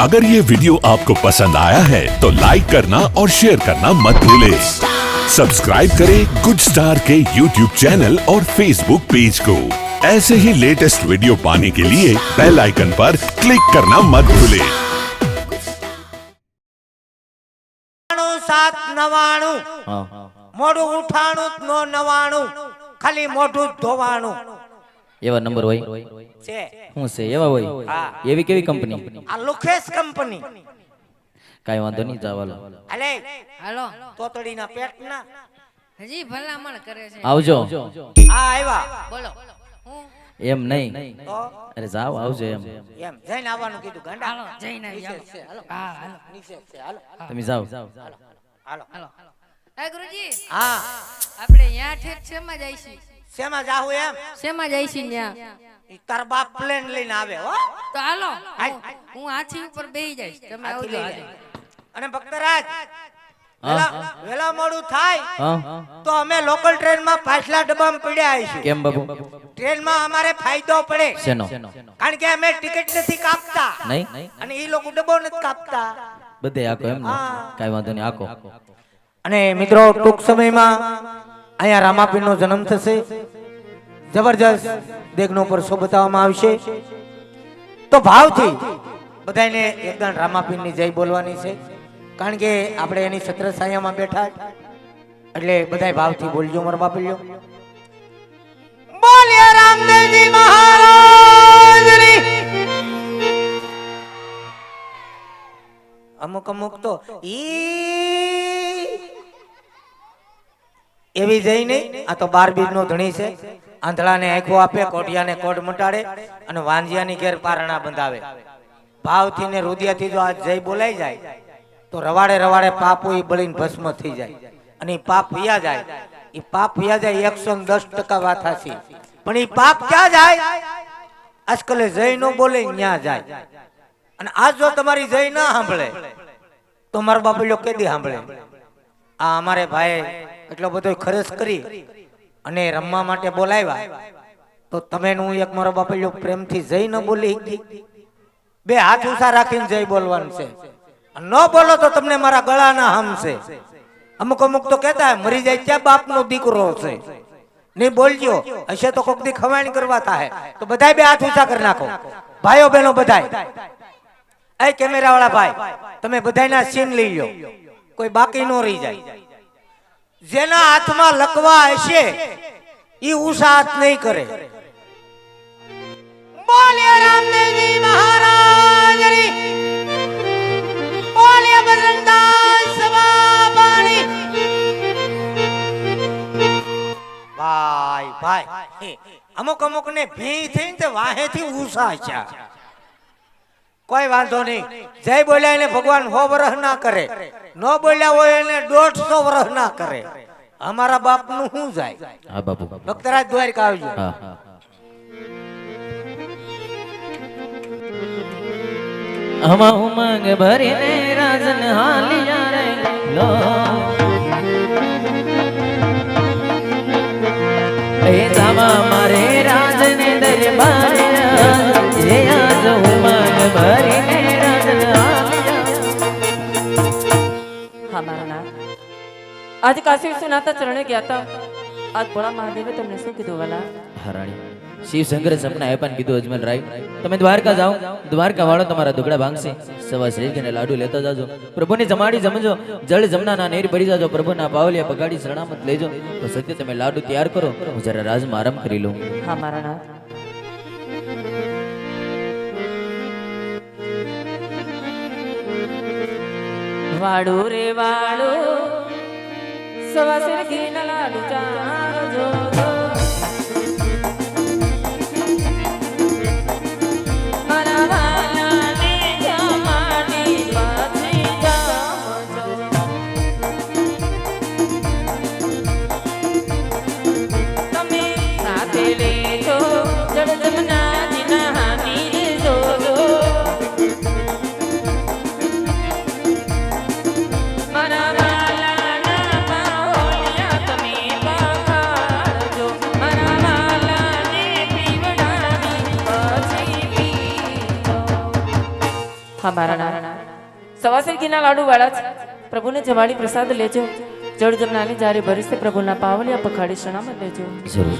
अगर ये वीडियो आपको पसंद आया है तो लाइक करना और शेयर करना मत भूले। सब्सक्राइब करें गुड स्टार के यूट्यूब चैनल और फेसबुक पेज को। ऐसे ही लेटेस्ट वीडियो पाने के लिए बेल आइकन पर क्लिक करना मत भूले। सात नवाणु हाँ। उठाणु नो नवाणु खाली मोटू धोवाणु। એવા નંબર હોય? છે. શું છે એવા હોય? હા. એવી કેવી કંપની આ લુખેસ કંપની કાંઈ વાંધો નહીં જાવાલો અલે હાલો. તોતડીના પેટના. હજી ભલામણ કરે છે. આવજો. આ આવ્યા. બોલો. હું? એમ નહીં? તો? અરે જાવ આવજો એમ. એમ. જઈને આવવાનું કીધું ગાંડા. હાલો જઈને આવી હાલો. હા હાલો. નિષેધ છે, હાલો. તમે જાઓ. હાલો. હાલો. એ ગુરુજી. હા. આપણે અહીંયા ઠેઠ શેમાં જઈશું? શેમાં જાહું એમ? શેમાં જઈશી ન્યા તાર બાપ પ્લેન લઈને આવે હો. તો હાલો હું- હું હાથી ઉપર બેહી જઈશ. તમે આવજો અને ભક્તરાજ વેલા વેલા મોડું થાય તો અમે લોકલ ટ્રેનમાં પાછલા ડબ્બામાં પડ્યા આવીશું. કેમ બાબુ ટ્રેનમાં અમારે ફાયદો પડે. શેનો? કારણ કે અમે ટિકિટ નથી કાપતા. નહીં? અને એ લોકો ડબ્બો નથી કાપતા. બધે આકો એમ ને વાંધો નહીં આકો અને મિત્રો ટૂંક સમયમાં અહીંયા રામાપીરનો જન્મ થશે. જબરજસ્ત દેગનો પર શો બતાવવામાં આવશે. તો ભાવથી બધાને એકદમ રામાપીરની જય બોલવાની છે. કારણ કે આપણે એની છત્ર સાયામાં બેઠા એટલે બધાય ભાવથી બોલજો મારા બાપલ્યો બોલ્યા રામદેવજી મહારાજ અમુક અમુક તો ઈ એવી જઈ નહીં આ તો બાર નો ધણી છે. આંધળાને આંખો આપે, કોઢિયાને કોટ મટાડે અને વાંજિયાની ઘેર પારણા બંધાવે. ભાવથી ને રુદિયાથી જો આ જય બોલાઈ જાય, તો રવાડે રવાડે પાપ એ બળીને ભસ્મ થઈ જાય. અને એ પાપ વયા જાય. એ પાપ વયા જાય, એકસો દસ ટકા વાત હાચી પણ એ પાપ ક્યાં જાય? આજકાલે જય નો બોલે, ન્યા જાય. અને આજ જો તમારી જય ના સાંભળે, તો મારો બાપલ્યો કેદી સાંભળે? આ અમારે ભાઈ એટલો બધો ખર્ચ કરી અને રમવા માટે બોલાવ્યા. તો તમે હું એક મારો બાપલ્યો પ્રેમથી જય ન બોલી. બે હાથ ઉસા રાખીને જય બોલવાનું છે. ન બોલો તો તમને મારા ગળાના હમશે. અમુક અમુક તો કહેતા મરી જાય ત્યાં બાપનો દીકરો છે. નહીં બોલજો. હશે તો કોક દી ખવાણ કરવા થાય તો બધાય બે હાથ ઊંચા કરી નાખો. ભાઈઓ બહેનો બધાય. એ કેમેરા વાળા ભાઈ, તમે બધાયના સીન લઈ લો કોઈ બાકી નો રહી જાય. જેના હાથમાં લકવા હશે ઈ ઉષા હાથ નહીં કરે. બોલે રામદેવજી મહારાજ બોલે બજરંગદાસ બાબાની ભાઈ ભાઈ અમુક અમુક ને ભી થઈને વાહે થી ઉષા છે કોઈ વાંધો નહીં. જય બોલ્યા એને ભગવાન હો વરહ ના કરે. ન બોલ્યા હોય એને દોઢસો વરહ ના કરે. અમારા બાપનું શું જાય? હા બાપુ. ભક્તરાજ દ્વારકા આવજો. હા હમા ઉમંગ ભરીને રાજન હાલિયા રે લો. એ જામા મારે રાજને દરબારે ભરીને હા મારા નાથ આજે કાશી વિશ્વનાથના ચરણે ગયા હતા. આજ ભોળા મહાદેવે તમને શું કીધું વાલા? હરાણી શિવ શંકરે સપના આપ્યા પણ કીધું અજમલ રાય. તમે દ્વારકા જાઓ. દ્વારકા વાળો તમારા દુગડા ભાંગશે. સવા શ્રીજીને લાડુ લેતા જાજો. પ્રભુની જમાડી જમજો. જળ જમનાના નેર ભરી જાજો. પ્રભુના પાવલિયા પગાડી શરણામત લેજો. તો સત્ય તમે લાડુ તૈયાર કરો. હું જરા રાજમાં આરામ કરી લઉં. હા મારા નાથ. વાડુ રે વાડુ સવા શેર ઘીના લાડુ ચારજો સવાસર વાળા છે પ્રભુને જમાડી પ્રસાદ લેજો. જળ જમનાની જારી તે પ્રભુના પાવલિયા પખાડી શણામાં લેજો. જરૂર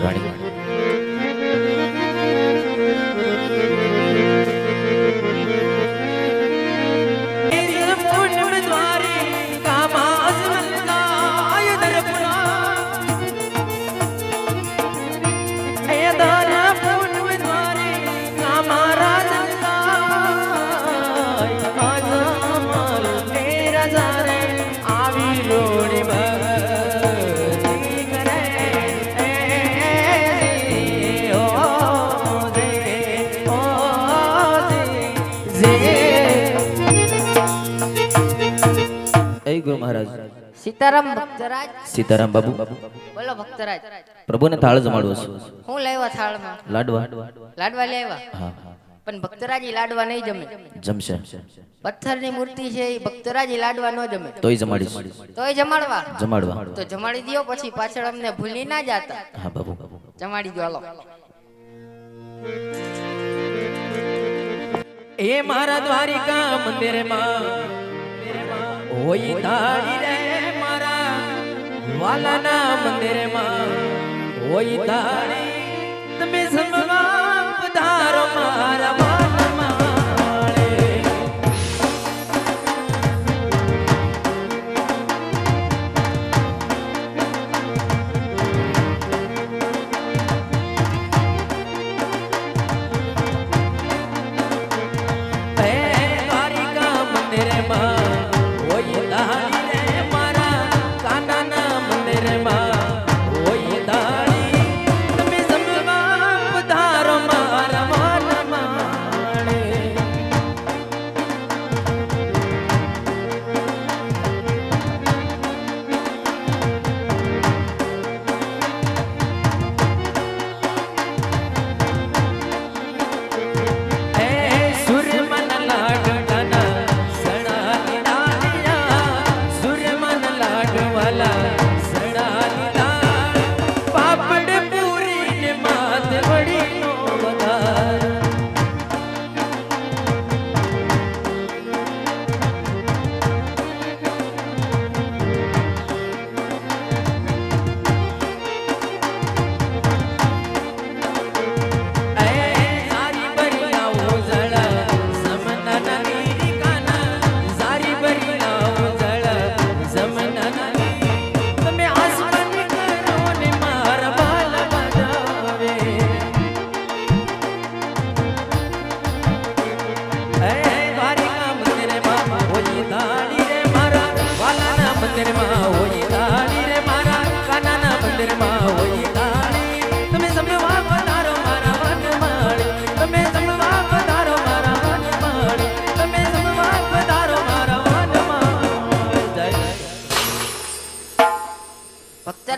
એ ગુરુ મહારાજ. સીતારામ ભક્તરાજ. સીતારામ બાબુ. બોલો ભક્તરાજ. પ્રભુને થાળ જમાડવો છું. હું લાવ્યા થાળમાં? લાડવા. લાડવા લાવ્યા હા હા. પણ ભક્તરાજી લાડવા નહીં જમે. જમશે. પથ્થરની મૂર્તિ છે એ ભક્તરાજી લાડવા ન જમે. તોય જમાડી તોય જમાડવા? જમાડવા. તો જમાડી દ્યો પછી પાછળ અમને ભૂલી ના જાતા. હા બાબુ. જમાડી દો હાલો. એ મારા દ્વારિકા મંદિરમાં હોય તાળી રે મારા વાલાના મંદિરમાં હોય તાળી તમે સમવા પધારો મારા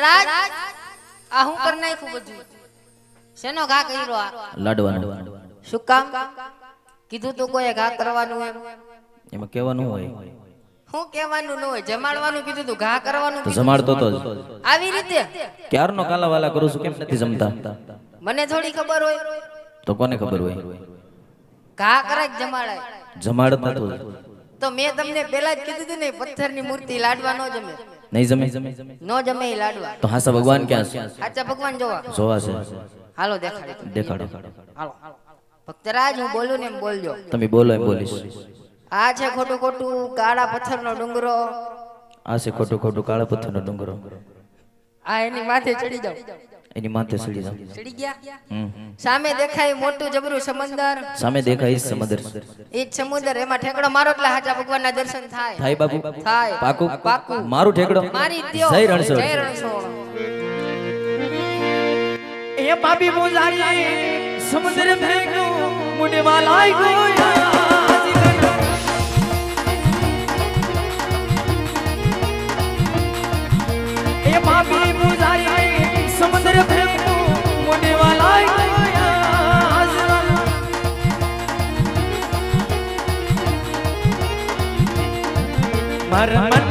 ભક્તરાજ આ હું કર નાખું બધું. શેનો ઘા કર્યો આ? લાડવાનો. શું કામ? કીધું તો કોઈ ઘા કરવાનું એમ. એમાં કહેવાનું હોય. હું કહેવાનું ન હોય જમાડવાનું કીધું તું ઘા કરવાનું તો જમાડતો તો. આવી રીતે? ક્યારનો કાલાવાલા કરું છું કેમ નથી જમતા? મને થોડી ખબર હોય. તો કોને ખબર હોય? ઘા કરે જમાડાય? જમાડતા તો તો મેં તમને પેલા જ કીધું હતું ને પથ્થરની મૂર્તિ લાડવા ન જમે. નહીં જમે? ન જમે એ લાડવા. તો હાસા ભગવાન ક્યાં છે? હાચા ભગવાન જોવા. જોવા છે. હાલો દેખાડો દેખાડો. હાલો ભક્તરાજ હું બોલું ને એમ બોલજો. તમે બોલો એમ બોલીશ. આ છે ખોટું ખોટું કાળા પથ્થરનો ડુંગરો. આ છે ખોટું ખોટું કાળા પથ્થરનો ડુંગરો. આ એની માથે ચડી જાવ એની માથે ચડી જાવ ચડી ગયા. સામે દેખાય મોટું જબરું સમંદર. સામે દેખાય સમંદર. એ સમુદ્ર. એમાં ઠેકડો મારો એટલે હાચા ભગવાનના દર્શન થાય. થાય બાપુ. થાય. પાકું. પાકું. મારું ઠેકડો. મારી દ્યો. જય રણસો જય રણસો એ પાપી મોજારી સમુદ્ર ફેંક્યું મુંડે વાલાઈ ગોયા એ પાપી મોજારી મર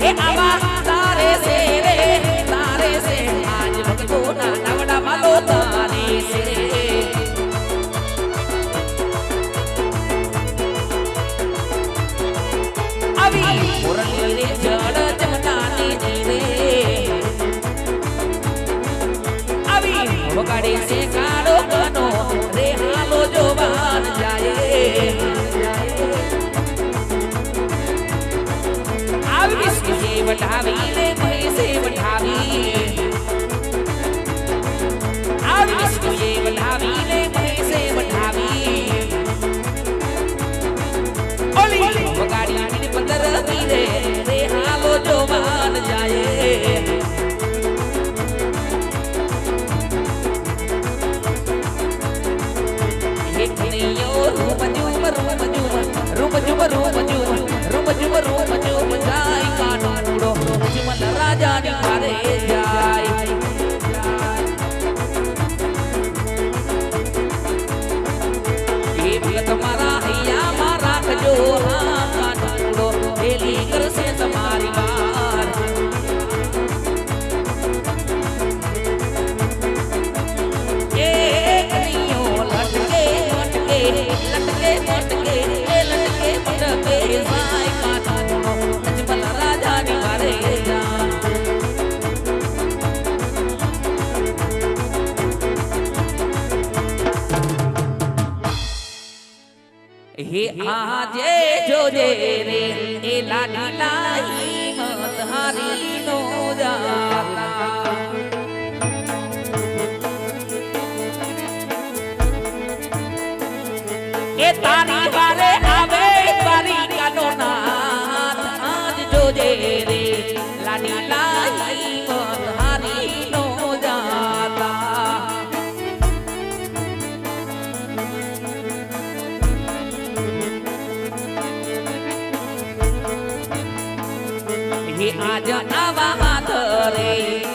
e a. time. આજે જોજે રે એ લાડી લાઈ મત હારી નો જા તારી